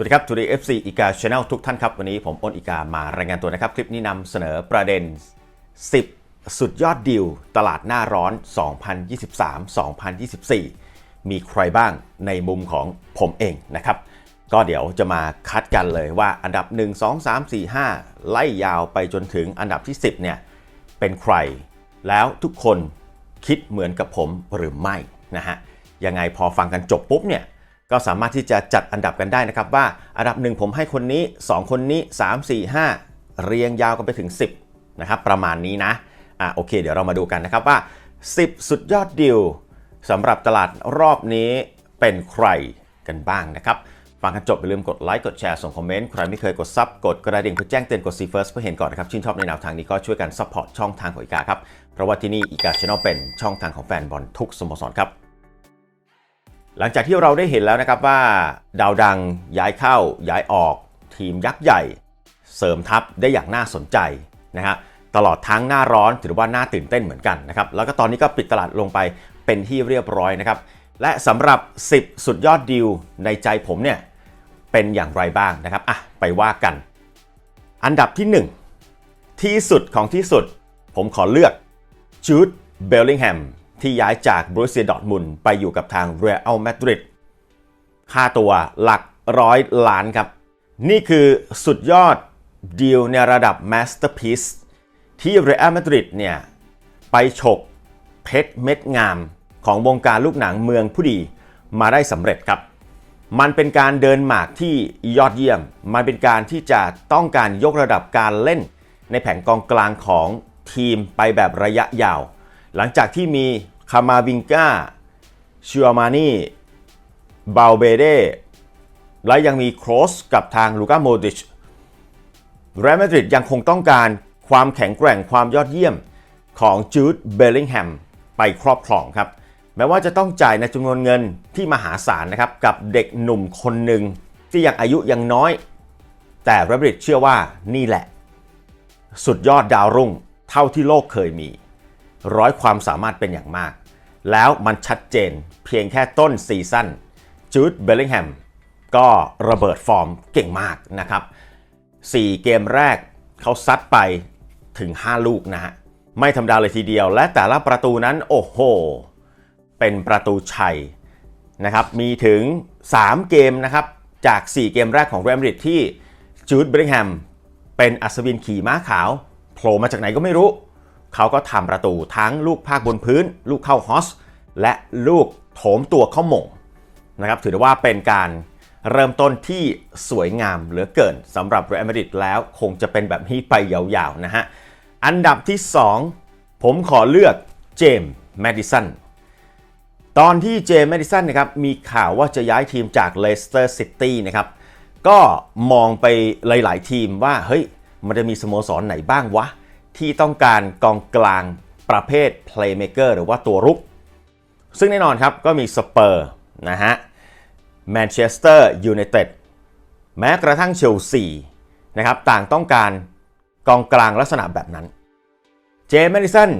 วัสดีครับทูดีเอฟซีอีกาชาแนลทุกท่านครับ วันนี้ผมอ้นอีกามารายงานตัวนะครับ คลิปนี้นำเสนอประเด็น 10 สุดยอดดีลตลาดหน้าร้อน 2023-2024 มีใครบ้างในมุมของผมเองนะครับ ก็เดี๋ยวจะมาคัดกันเลยว่าอันดับ 1 2 3 4 5 ไล่ยาวไปจนถึงอันดับที่ 10 เนี่ย เป็นใคร แล้วทุกคนคิดเหมือนกับผมหรือไม่นะฮะยังไงพอฟังกันจบปุ๊บเนี่ย ก็สามารถที่จะจัดอันดับกันได้นะครับว่าอันดับหนึ่งผมให้คนนี้ 2 คนนี้ 3 4 5 เรียงยาวกันไปถึง 10นะครับประมาณนี้นะอะโอเค เดี๋ยวเรามาดูกันนะครับว่า 10 สุดยอดดิวสำหรับตลาดรอบนี้เป็นใครกันบ้างนะครับฟังกันจบอย่าลืมกดไลค์กดแชร์ส่งคอมเมนต์ใครไม่เคยกดซับกดกระดิ่งเพื่อแจ้งเตือนกดซีเฟิร์สเพื่อเห็นก่อนนะครับชื่นชอบในแนวทางนี้ก็ช่วยกันซัพพอร์ตช่องทางของอีกาครับเพราะว่าที่นี่อีกาช n น l เป็นช่องทางของแฟนบอลทุกสโมสรครับ หลังจากที่เราได้เห็นแล้วนะครับว่า ดาวดังย้ายเข้าย้ายออก ทีมยักษ์ใหญ่ เสริมทัพได้อย่างน่าสนใจนะฮะตลอดทั้งหน้าร้อนถือว่าน่าตื่นเต้นเหมือนกันนะครับแล้วก็ตอนนี้ก็ปิดตลาดลงไปเป็นที่เรียบร้อยนะครับและสำหรับ 10 สุดยอดดีลในใจผมเนี่ยเป็นอย่างไรบ้างนะครับอะไปว่ากัน อันดับที่ 1 ที่สุดของที่สุด ผมขอเลือกจูดเบลลิงแฮม ที่ย้ายจากบรูเซียดอร์ทมุนไปอยู่กับทางเรอัลมาดริดค่าตัวหลักร้อยล้านครับ นี่คือสุดยอดดีลในระดับมาสเตอร์พีซที่เรอัลมาดริดเนี่ย ไปฉกเพชรเม็ดงามของวงการลูกหนังเมืองผู้ดีมาได้สำเร็จครับ มันเป็นการเดินหมากที่ยอดเยี่ยม มันเป็นการที่จะต้องการยกระดับการเล่นในแผงกองกลางของทีมไปแบบระยะยาว หลังจากที่มีคามาวิงกาชัวมานีบาเบเดและยังมีโครสกับทางลูกาโมดิชเรอัลมาดริดยังคงต้องการความแข็งแกร่งความยอดเยี่ยมของจูดเบลลิงแฮมไปครอบครองครับ แม้ว่าจะต้องจ่ายในจำนวนเงินที่มหาศาลนะครับกับเด็กหนุ่มคนหนึ่งที่ยังอายุยังน้อย แต่เรอัลมาดริดเชื่อว่านี่แหละ สุดยอดดาวรุ่งเท่าที่โลกเคยมี ร้อยความสามารถเป็นอย่างมาก แล้วมันชัดเจนเพียงแค่ต้นซีซั่นจูดเบลลิงแฮมก็ระเบิดฟอร์มเก่งมากนะครับ 4 เกมแรกเขาซัดไปถึง 5 ลูกนะฮะ ไม่ธรรมดาเลยทีเดียว และแต่ละประตูนั้นโอ้โห เป็นประตูชัยนะครับ มีถึง 3 เกมนะครับ จาก 4 เกมแรกของเรมริดที่จูดเบลลิงแฮมเป็นอัศวินขี่ม้าขาวโผล่มาจากไหนก็ไม่รู้ เขาก็ทำประตูทั้งลูกภาคบนพื้น ลูกเข้าฮอส และลูกโถมตัวเข้าหม่งนะครับถือได้ว่าเป็นการเริ่มต้นที่สวยงามเหลือเกินสำหรับเรอัลมาดริดแล้วคงจะเป็นแบบนี้ไปยาวๆนะฮะ อันดับที่ 2 ผมขอเลือกเจมส์แมดิสันตอนที่เจมส์แมดิสันนะครับมีข่าวว่าจะย้ายทีมจากเลสเตอร์ซิตี้นะครับก็มองไปหลายๆทีมว่าเฮ้ยมันจะมีสโมสรไหนบ้างวะ ที่ต้องการกองกลางประเภท Playmaker หรือว่าตัวรุก ซึ่งแน่นอนครับก็มีสเปอร์นะฮะแมนเชสเตอร์ยูไนเต็ดแม้กระทั่งเชลซีนะครับต่างต้องการกองกลางลักษณะแบบนั้น เจมส์แมดิสัน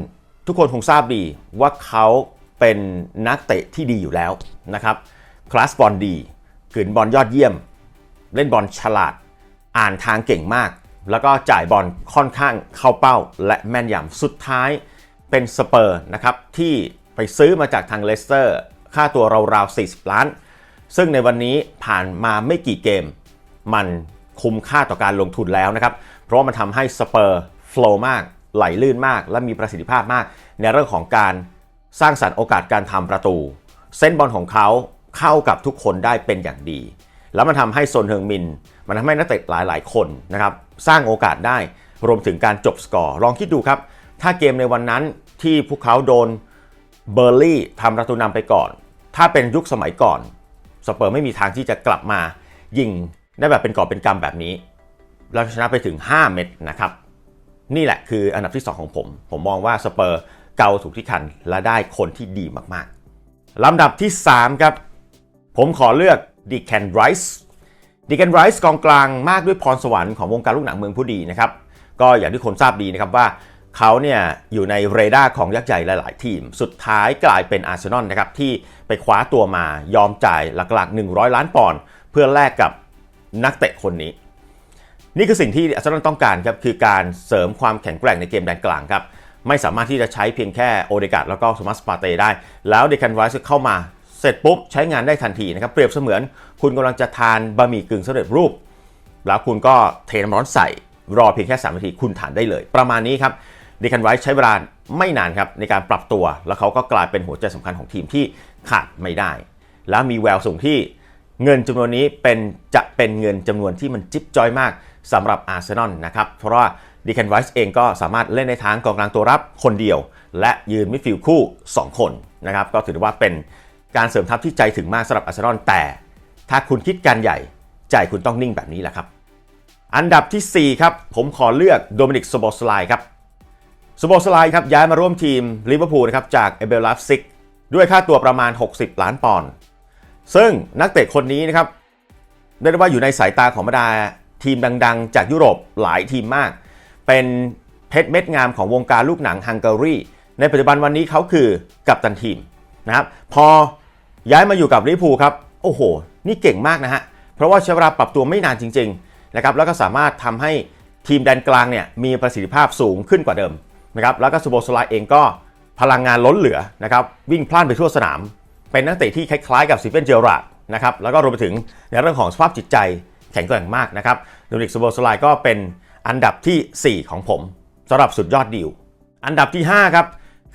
ทุกคนคงทราบดีว่าเขาเป็นนักเตะที่ดีอยู่แล้วนะครับคลาสบอลดีขืนบอลยอดเยี่ยม เล่นบอลฉลาด อ่านทางเก่งมาก แล้วก็จ่ายบอลค่อนข้างเข้าเป้าและแม่นยำสุดท้ายเป็นสเปอร์นะครับที่ไปซื้อมาจากทางเลสเตอร์ค่าตัวราวๆ40 ล้าน ซึ่งในวันนี้ผ่านมาไม่กี่เกม มันคุ้มค่าต่อการลงทุนแล้วนะครับ เพราะมันทำให้สเปอร์โฟล์มากไหลลื่นมาก และมีประสิทธิภาพมาก ในเรื่องของการสร้างสรรค์โอกาสการทำประตู เส้นบอลของเขาเข้ากับทุกคนได้เป็นอย่างดี แล้วมันทำให้โซนเฮิงมิน มันทำให้นักเตะหลายๆ คนนะครับ สร้างโอกาสได้ รวมถึงการจบสกอร์ลองคิดดูครับ ถ้าเกมในวันนั้นที่พวกเขาโดนเบอร์ลี่ทำประตูนำไปก่อน ถ้าเป็นยุคสมัยก่อน สเปอร์ไม่มีทางที่จะกลับมา ยิงได้แบบเป็นกอบเป็นกำแบบนี้ เราชนะไปถึง 5 เม็ดนะครับ นี่แหละคืออันดับที่ 2 ของผม ผมมองว่าสเปอร์เกาถูกที่คันและได้คนที่ดีมากๆลำดับที่ 3 ครับ ผมขอเลือกดิแคนไรส์ ดิแคนไรส์กองกลางมากด้วยพรสวรรค์ของวงการลูกหนังเมืองผู้ดีนะครับก็อย่างที่คนทราบดีนะครับว่าเขาเนี่ยอยู่ในเรดาร์ของยักษ์ใหญ่หลาย ๆ ทีม สุดท้ายกลายเป็นอาร์เซนอลนะครับที่ไปคว้าตัวมายอมจ่ายหลักๆ 100 ล้านปอนด์เพื่อแลกกับนักเตะคนนี้ นี่คือสิ่งที่อาร์เซนอลต้องการครับคือการเสริมความแข็งแกร่งในเกมแดนกลางครับไม่สามารถที่จะใช้เพียงแค่โอเดกาดแล้วก็โทมัสปาเตได้ แล้วเดคันไรส์เข้ามา เสร็จปุ๊บใช้งานได้ทันทีนะครับเปรียบเสมือนคุณกำลังจะทานบะหมี่กึ่งสำเร็จรูป แล้วคุณก็เทน้ำร้อนใส่รอเพียงแค่ 3 นาทีคุณทานได้เลย ประมาณนี้ครับเดคันไรส์ใช้เวลาไม่นานครับในการปรับตัว แล้วเขาก็กลายเป็นหัวใจสำคัญของทีมที่ขาดไม่ได้ แล้วมีแววสูงที่เงินจำนวนนี้เป็นจะเป็นเงินจำนวนที่มันจิ๊บจอยมากสำหรับอาร์เซนอลนะครับเพราะว่าดีแคนไวส์เองก็สามารถเล่นในทางกองกลางตัวรับคนเดียว และยืนมิดฟิลด์คู่ 2 คนนะครับก็ถือว่าเป็น การเสริมทัพที่ใจถึงมากสำหรับอาร์เซนอลแต่ ถ้าคุณคิดการใหญ่ ใจคุณต้องนิ่งแบบนี้แหละครับ อันดับทีสี่ 4 ครับ ผมขอเลือกโดมินิกสโบสไลครับสโบสไลครับย้ายมาร่วมทีมลิเวอร์พูลนะครับจากเอเบลลัฟซิกด้วยค่าตัวประมาณ 60 ล้านปอนด์ซึ่งนักเตะคนนี้นะครับเรียกได้ว่าอยู่ในสายตาของบรรดาทีมดังๆ จากยุโรปหลายทีมมาก เป็นเพชรเม็ดงามของวงการลูกหนังฮังการีในปัจจุบันวันนี้เขาคือกัปตันทีมนะครับพอ ย้ายมาอยู่กับลิพูครับ โอ้โห นี่เก่งมากนะฮะ เพราะว่าใช้เวลาปรับตัวไม่นานจริงๆนะครับ แล้วก็สามารถทำให้ทีมแดนกลางเนี่ยมีประสิทธิภาพสูงขึ้นกว่าเดิมนะครับ แล้วก็ซูโบสไลเองก็พลังงานล้นเหลือนะครับ วิ่งพล่านไปทั่วสนาม เป็นนักเตะที่คล้ายๆกับซีเฟนเจอราร์ดนะครับ แล้วก็รวมไปถึงในเรื่องของสภาพจิตใจแข็งแกร่งมากนะครับดมินิกซูโบสไลก็เป็นอันดับที่ 4 ของผมสำหรับสุดยอดดีลอันดับที่ 5 ครับ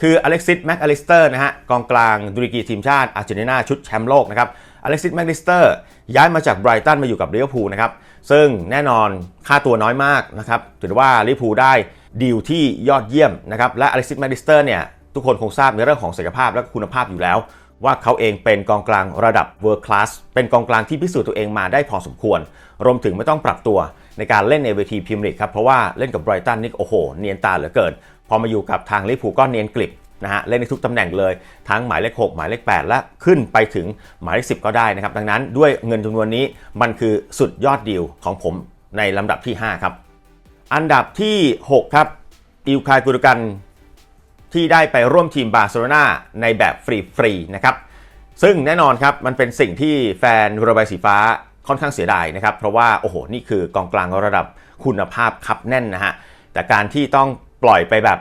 คืออเล็กซิสแม็กอลิสเตอร์นะฮะกองกลางดุริกีทีมชาติอาร์เจนตินาชุดแชมป์โลกนะครับอเล็กซิสแม็กอลิสเตอร์ย้ายมาจากไบรตันมาอยู่กับลิเวอร์พูลนะครับซึ่งแน่นอนค่าตัวน้อยมากนะครับถือว่าลิเวอร์พูลได้ดีลที่ยอดเยี่ยมนะครับและอเล็กซิสแม็กอลิสเตอร์เนี่ยทุกคนคงทราบในเรื่องของศักยภาพและคุณภาพอยู่แล้ว ว่าเขาเองเป็นกองกลางระดับ World Class เป็นกองกลางที่พิสูจน์ตัวเองมาได้พอสมควร รวมถึงไม่ต้องปรับตัวในการเล่นในเวทีพรีเมียร์ลีกครับเพราะว่าเล่นกับไบรตันนี่โอ้โห เนียนตาเหลือเกิน พอมาอยู่กับทางลิเวอร์พูลก็เนียนกลิบนะฮะเล่นในทุกตำแหน่งเลยทั้งหมายเลข 6 หมายเลข 8 และขึ้นไปถึงหมายเลข 10 ก็ได้นะครับ ดังนั้นด้วยเงินจำนวนนี้มันคือสุดยอดดีลของผมในลำดับที่ 5 ครับ อันดับที่ 6 ครับอิลคายกุรกันที่ได้ไปร่วมทีมบาร์เซโลนาในแบบฟรีๆนะครับซึ่งแน่นอนครับมันเป็นสิ่งที่แฟนเรือใบสีฟ้าค่อนข้างเสียดายนะครับ เพราะว่าโอ้โหนี่คือกองกลางระดับคุณภาพครับแน่นนะฮะแต่การที่ต้อง ปล่อยไปแบบ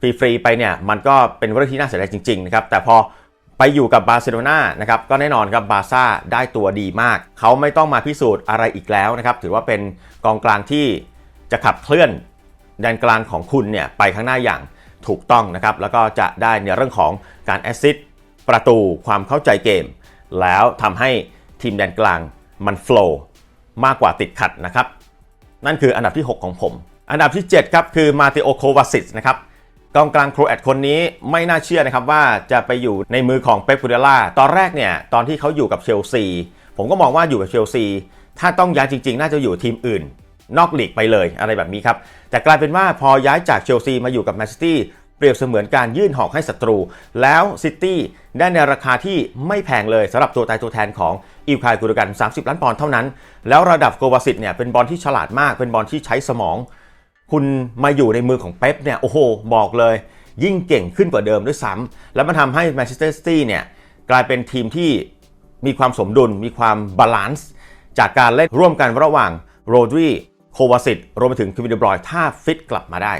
ฟรีๆไปเนี่ยมันก็เป็นเรื่องที่น่าเสียดายจริงๆนะครับแต่พอไปอยู่กับบาร์เซโลนานะครับก็แน่นอนครับบาซ่าได้ตัวดีมาก เขาไม่ต้องมาพิสูจน์อะไรอีกแล้วนะครับถือว่าเป็นกองกลางที่จะขับเคลื่อนแดนกลางของคุณเนี่ยไปข้างหน้าอย่างถูกต้องนะครับแล้วก็จะได้ในเรื่องของการแอสซิสต์ประตูความเข้าใจเกม แล้วทำให้ทีมแดนกลางมันโฟล์มากกว่าติดขัดนะครับนั่นคืออันดับที่ 6 ของผม อันดับที่ 7 ครับ คือมาติโอโควาซิสนะครับกองกลางโครแอตคนนี้ไม่น่าเชื่อนะครับว่าจะไปอยู่ในมือของเป๊ปกูเดล่าตอนแรกเนี่ย ตอนที่เขาอยู่กับเชลซี ผมก็มองว่าอยู่กับเชลซี ถ้าต้องย้ายจริง ๆ น่าจะอยู่ทีมอื่น นอกลีกไปเลยอะไรแบบนี้ครับ แต่กลายเป็นว่าพอย้ายจากเชลซีมาอยู่กับแมนซิตี้เปรียบเสมือนการยื่นหอกให้ศัตรู แล้วซิตี้ได้ในราคาที่ไม่แพงเลยสำหรับตัวตายตัวแทนของอิลคายกุรกัน 30 ล้านปอนด์เท่านั้น แล้วระดับโกวาซิตเนี่ยเป็นบอลที่ฉลาดมากเป็นบอลที่ใช้สมอง คุณมาอยู่ในมือของเป๊ปเนี่ยโอ้โหบอกเลย ยิ่งเก่งขึ้นกว่าเดิมด้วยซ้ำแล้วมันทำให้แมนเชสเตอร์ซิตี้เนี่ยกลายเป็นทีมที่มีความสมดุล มีความบาลานซ์จากการเล่นร่วมกันระหว่างโรดรีโควาซิตรวมไปถึงคิวินเดบรอยถ้าฟิตกลับมาได้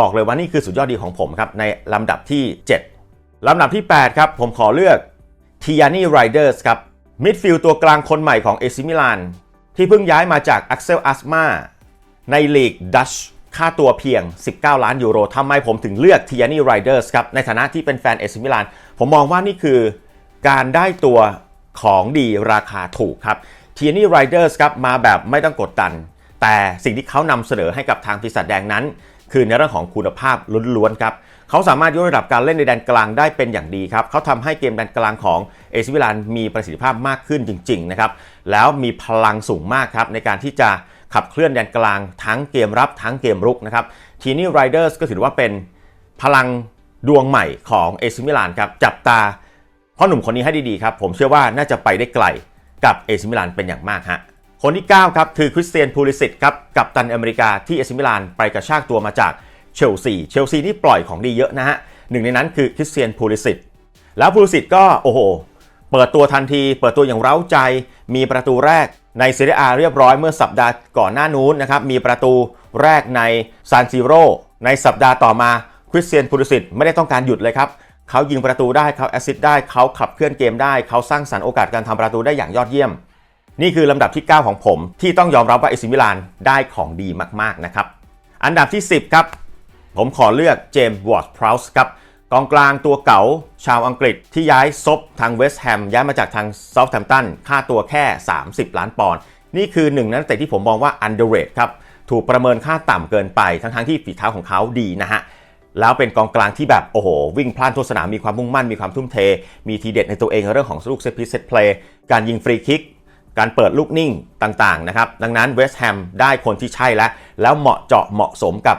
บอกเลยว่านี่คือสุดยอดดีของผมครับ ในลำดับที่ 7 ลำดับที่ 8 ครับ ผมขอเลือกทียานี่ไรเดอร์สครับมิดฟิลด์ตัวกลางคนใหม่ของเอซิมิลานที่เพิ่งย้ายมาจากอักเซลอัสมา ในลีกดัชค่าตัวเพียง 19 ล้านยูโรทำไมผมถึงเลือกทียานี่ไรเดอร์สครับ ในฐานะที่เป็นแฟนเอซิมิลาน ผมมองว่านี่คือการได้ตัวของดีราคาถูกครับทียานี่ไรเดอร์สครับมาแบบไม่ต้องกดดัน แต่สิ่งที่เขานำเสนอให้กับทางปีศาจแดงนั้น คือในเรื่องของคุณภาพล้วนๆครับเขาสามารถยกระดับการเล่นในแดนกลางได้เป็นอย่างดีครับเขาทำให้เกมแดนกลางของเอซิมิลานมีประสิทธิภาพมากขึ้นจริงๆนะครับแล้วมีพลังสูงมากครับในการที่จะ ขับเคลื่อนแดนกลางทั้งเกมรับทั้งเกมรุกนะครับทีนี่ไรเดอร์สก็ถือว่าเป็นพลังดวงใหม่ของเอซิมิลานครับจับตาพ่อหนุ่มคนนี้ให้ดีๆครับผมเชื่อว่าน่าจะไปได้ไกลกับเอซิมิลานเป็นอย่างมากฮะคนที่ 9 ครับคือคริสเตียนพูลิสิตครับกับตันอเมริกาที่เอซิมิลานไปกระชากตัวมาจากเชลซีเชลซีที่ปล่อยของดีเยอะนะฮะหนึ่งในนั้นคือคริสเตียนพูลิสิตแล้วพูลิสิตก็โอ้โห เปิดตัวทันที เปิดตัวอย่างเร้าใจมีประตูแรก ในซีเรียอาเรียบร้อยเมื่อสัปดาห์ก่อนหน้านู้นนะครับมีประตูแรกในซานซิโรในสัปดาห์ต่อมาคริสเตียนพูลิสิตไม่ได้ต้องการหยุดเลยครับเขายิงประตูได้เขาแอสซิสต์ได้เขาขับเคลื่อนเกมได้เขาสร้างสรรค์โอกาสการทำประตูได้อย่างยอดเยี่ยม นี่คือลำดับที่ 9 ของผม ที่ต้องยอมรับว่าเอซิมิลานได้ของดีมากๆนะครับอันดับที่ 10 ครับ ผมขอเลือกเจมส์วอร์ดพราวส์ครับ กองกลางตัวเก๋าชาวอังกฤษที่ย้ายซบทางเวสต์แฮมย้ายมาจากทางเซาท์แฮมป์ตันค่าตัวแค่ 30 ล้านปอนด์นี่คือหนึ่งนักเตะที่ผมมองว่า underrate ครับถูกประเมินค่าต่ำเกินไปทั้งๆที่ฝีเท้าของเขาดีนะฮะแล้วเป็นกองกลางที่แบบ โอ้โห วิ่งพล่านทั่วสนามมีความมุ่งมั่น มีความทุ่มเท มีทีเด็ดในตัวเองเรื่องของลูกเซตพีเซตเพลย์การยิงฟรีคิก การเปิดลูกนิ่งต่างๆนะครับ ดังนั้นเวสต์แฮมได้คนที่ใช่แล้ว แล้วเหมาะเจาะเหมาะสมกับ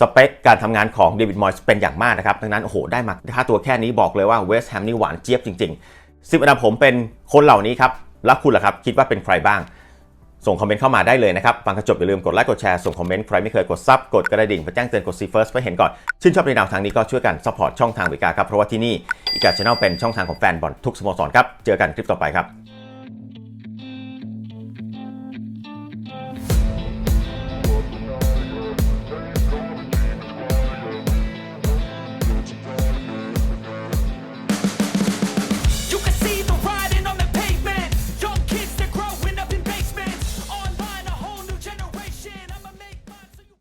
สเปคการทำงานของเดวิดมอยส์เป็นอย่างมากนะครับ ดังนั้นโอ้โหได้มาค่าตัวแค่นี้บอกเลยว่าเวสต์แฮมนี่หวานเจี๊ยบจริงๆสิบอันดับผมเป็นคนเหล่านี้ครับ แล้วคุณล่ะครับ คิดว่าเป็นใครบ้าง ส่งคอมเมนต์เข้ามาได้เลยนะครับ ฟังกระจบอย่าลืมกดไลค์กดแชร์ส่งคอมเมนต์ใครไม่เคยกดซับกดกระดิ่งเพื่อแจ้งเตือนกดซีเฟิร์สเพื่อเห็นก่อน ชื่นชอบในแนวทางนี้ก็ช่วยกันซัพพอร์ตช่องทางวิกาครับเพราะว่าที่นี่อีกาชแนลเป็นช่องทางของแฟนบอลทุกสโมสรครับเจอกันคลิปต่อไปครับ